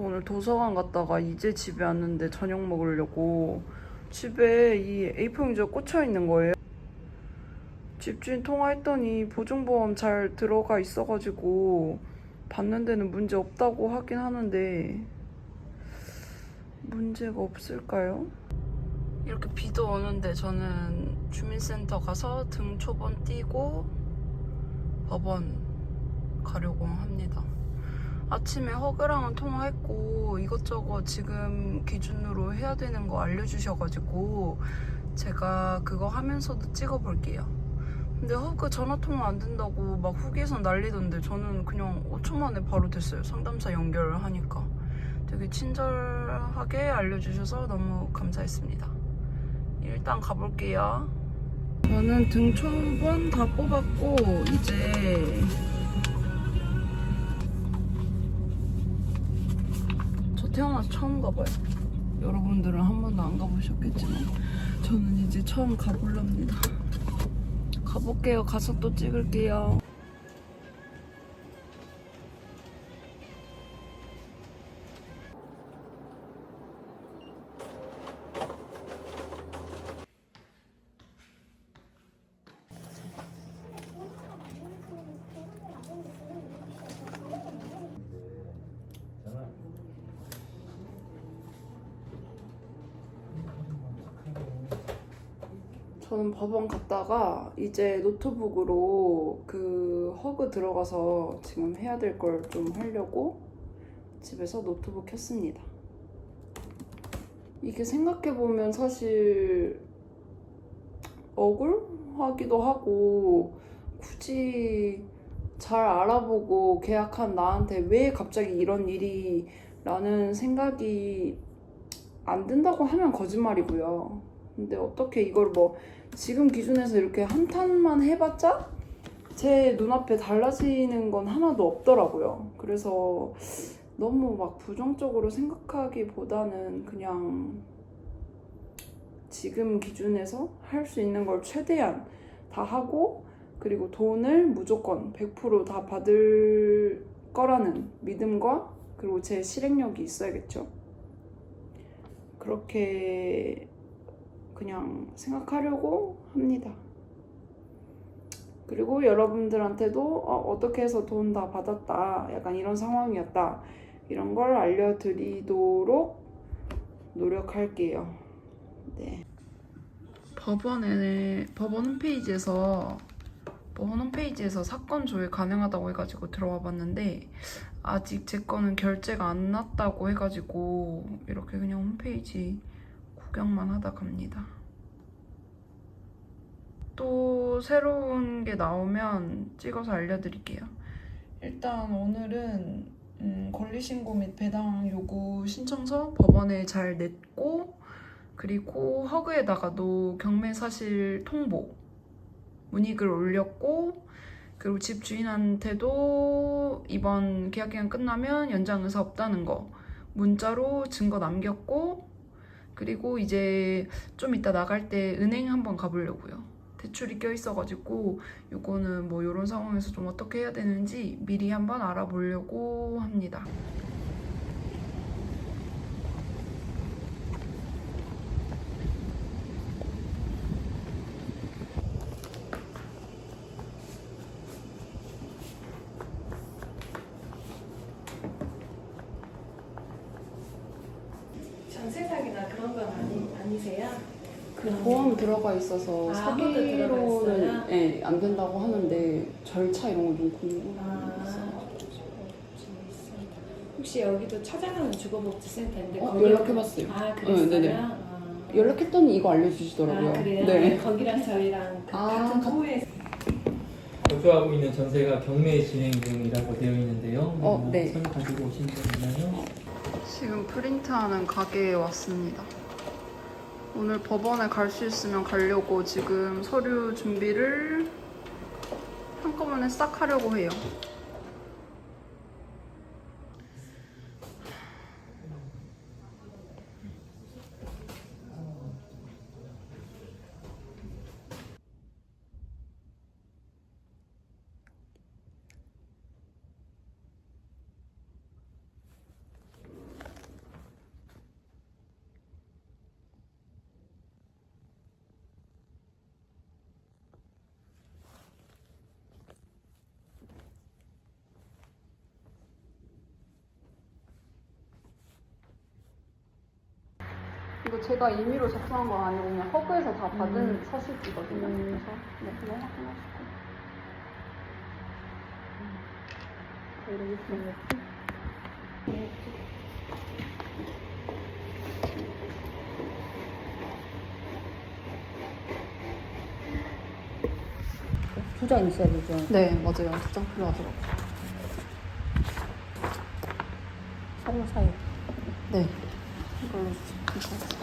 저 오늘 도서관 갔다가 이제 집에 왔는데 저녁 먹으려고 집에 이 A4 용지가 꽂혀 있는 거예요. 집주인 통화했더니 보증보험 잘 들어가 있어가지고 받는 데는 문제 없다고 하긴 하는데 문제가 없을까요? 이렇게 비도 오는데 저는 주민센터 가서 등 초본 띄고 법원 가려고 합니다. 아침에 허그랑은 통화했고 이것저것 지금 기준으로 해야 되는 거 알려주셔가지고 제가 그거 하면서도 찍어볼게요. 근데 허그 전화 통화 안 된다고 막 후기에서 난리던데 저는 그냥 5초 만에 바로 됐어요. 상담사 연결하니까. 되게 친절하게 알려주셔서 너무 감사했습니다. 일단 가볼게요. 저는 등 초본 다 뽑았고 이제 태어나서 처음 가봐요. 여러분들은 한 번도 안 가보셨겠지만 저는 이제 처음 가볼랍니다. 가볼게요. 가서 또 찍을게요. 저는 법원 갔다가 이제 노트북으로 그 허그 들어가서 지금 해야 될 걸 좀 하려고 집에서 노트북 켰습니다. 이게 생각해보면 사실 억울하기도 하고 굳이 잘 알아보고 계약한 나한테 왜 갑자기 이런 일이 라는 생각이 안 든다고 하면 거짓말이고요. 근데 어떻게 이걸 뭐 지금 기준에서 이렇게 한 탄만 해봤자 제 눈앞에 달라지는 건 하나도 없더라고요. 그래서 너무 막 부정적으로 생각하기보다는 그냥 지금 기준에서 할 수 있는 걸 최대한 다 하고 그리고 돈을 무조건 100%다 받을 거라는 믿음과 그리고 제 실행력이 있어야겠죠. 그렇게 그냥 생각하려고 합니다. 그리고 여러분들한테도 어, 떻게 해서 돈 다 받았다. 약간 이런 상황이었다. 이런 걸 알려드리도록 노력할게요. 네. 법원에 법원 홈페이지에서 법원 홈페이지에서 사건 조회 가능하다고 해가지고 들어와 봤는데 아직 제 거는 결제가 안 났다고 해가지고 이렇게 그냥 홈페이지 구경만 하다 갑니다. 또 새로운 게 나오면 찍어서 알려드릴게요. 일단 오늘은 음, 권리신고 및 배당 요구 신청서 법원에 잘 냈고 그리고 허그에다가도 경매 사실 통보 문의글 올렸고 그리고 집 주인한테도 이번 계약 기간 끝나면 연장 의사 없다는 거 문자로 증거 남겼고 그리고 이제 좀 이따 나갈 때 은행 한번 가보려고요. 대출이 껴 있어가지고 요거는 뭐 이런 상황에서 좀 어떻게 해야 되는지 미리 한번 알아보려고 합니다. 전세사기나 그런 건 아니세요? 그 보험 들어가 있어서 아, 들어가 사기로는 있어요? 예, 안 된다고 하는데 절차 이런 거 좀 궁금해서 아, 혹시 여기도 찾아가는 주거복지센터인데 어, 거기- 연락해봤어요. 아 그랬어요? 네, 네네. 아. 연락했더니 이거 알려주시더라고요. 아 그래요? 네. 거기랑 저희랑 그 아, 같은 가- 호에 거주하고 있는 전세가 경매 진행 중이라고 되어 있는데요. 어, 뭐 네. 선 가지고 오신 분 있나요? 지금 프린트하는 가게에 왔습니다. 오늘 법원에 갈 수 있으면 가려고 지금 서류 준비를 한꺼번에 싹 하려고 해요. 이거 제가 임의로 작성한 건 아니고 그냥 허브에서 다 받은 음. 서식이거든요. 음. 그래서 네, 그냥 확인하시고. 이렇게 이렇게. 두장 있어야 되죠. 네, 맞아요. 두 장 필요하더라고요. 서로 사이. 네. 이걸로 주세요.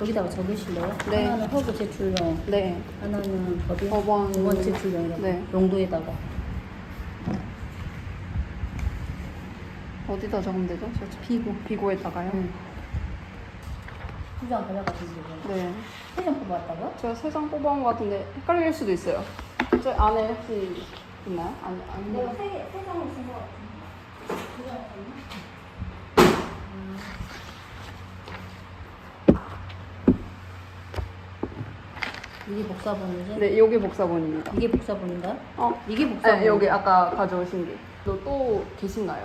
여기다가 적으실래요? 네. 하나는 허브 제출용, 네. 하나는 법인, 법원. 두 번째 제출용이라고. 네. 용도에다가. 어디다 적으면 되죠? 저 비고. 비고에다가요? 응. 두장 가져가시면 되죠. 네. 세장 뽑았다고? 제가 세 장 뽑아온 것 같은데 헷갈릴 수도 있어요. 저 안에 혹시 있나요? 아니, 아니. 세, 세 장을 쓴것 같은데. 두 장을 썼나? 이게 복사본이지? 네, 여기 복사본입니다. 이게 복사본인가? 어? 이게 복사본. 네, 여기 아까 가져오신 게. 또, 또 계신가요?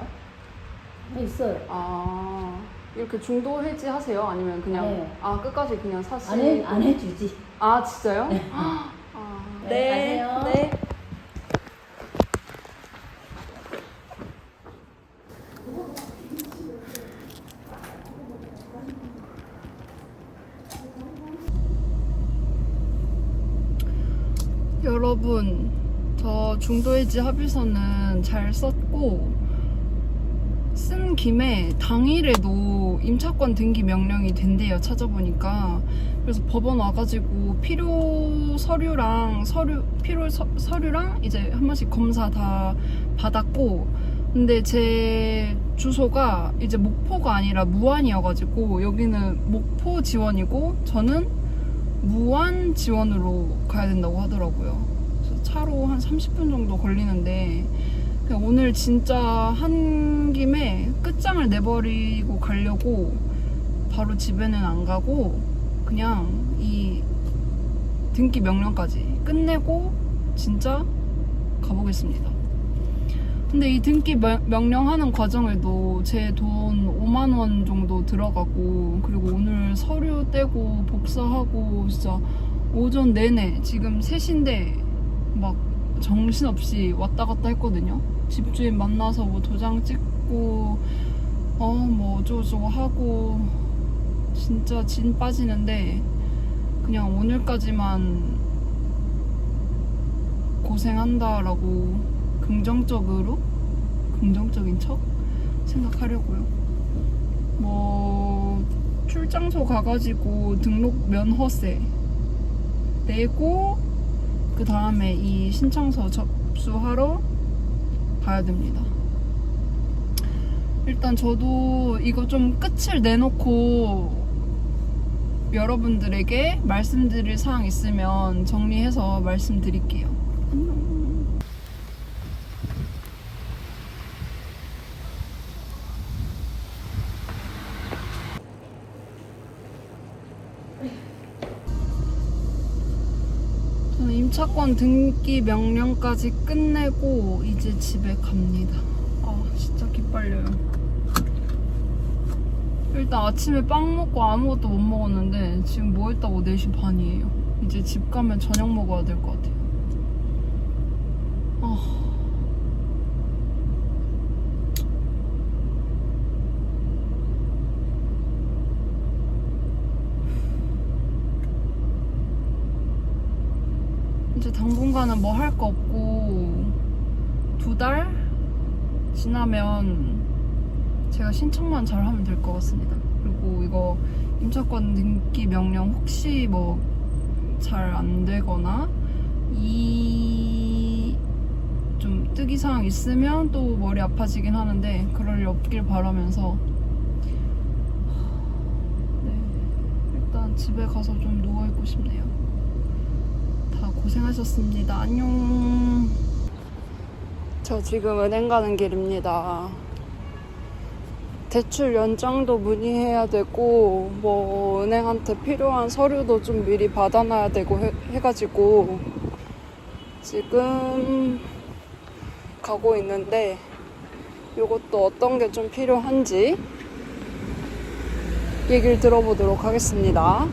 아, 있어요. 아, 이렇게 중도 해지하세요? 아니면 그냥, 네. 아, 끝까지 그냥 사시 안, 해, 안 해주지. 아, 진짜요? 네. 아, 네, 가세요. 네. 여러분, 저 중도해지 합의서는 잘 썼고, 쓴 김에 당일에도 임차권 등기 명령이 된대요 찾아보니까. 그래서 법원 와가지고 필요 서류랑 서류 필요 서, 서류랑 이제 한 번씩 검사 다 받았고 근데 제 주소가 이제 목포가 아니라 무안이어가지고 여기는 목포 지원이고 저는 무안 지원으로 가야 된다고 하더라고요 그래서 차로 한 30분 정도 걸리는데 오늘 진짜 한 김에 끝장을 내버리고 가려고 바로 집에는 안 가고 그냥 이 등기 명령까지 끝내고 진짜 가보겠습니다. 근데 이 등기 명- 명령하는 과정에도 제 돈 5만 원 정도 들어가고 그리고 오늘 서류 떼고 복사하고 진짜 오전 내내 지금 3시인데 막 정신없이 왔다 갔다 했거든요. 집주인 만나서 뭐 도장 찍고 어 뭐 어쩌고저쩌고 하고 진짜 진 빠지는데 그냥 오늘까지만 고생한다라고 긍정적으로 긍정적인 척 생각하려고요. 뭐 출장소 가가지고 등록 면허세 내고 그 다음에 이 신청서 접수하러 가야 됩니다. 일단 저도 이거 좀 끝을 내놓고 여러분들에게 말씀드릴 사항 있으면 정리해서 말씀드릴게요. 안녕. 임차권 등기 명령까지 끝내고 이제 집에 갑니다. 아, 진짜 기빨려요. 일단 아침에 빵 먹고 아무것도 못 먹었는데 지금 뭐 했다고 4시 반이에요. 이제 집 가면 저녁 먹어야 될 것 같아요. 아. 이제 당분간은 뭐 할 거 없고 두 달 지나면 제가 신청만 잘 하면 될 것 같습니다. 그리고 이거 임차권 등기 명령 혹시 뭐 잘 안 되거나 이좀 뜨기 사항 있으면 또 머리 아파지긴 하는데 그럴 일 없길 바라면서 네, 일단 집에 가서 좀 누워 있고 싶네요. 다 고생하셨습니다. 안녕. 저 지금 은행 가는 길입니다. 대출 연장도 문의해야 되고 뭐 은행한테 필요한 서류도 좀 미리 받아놔야 되고 해, 해가지고 지금 가고 있는데 이것도 어떤 게 좀 필요한지 얘기를 들어보도록 하겠습니다.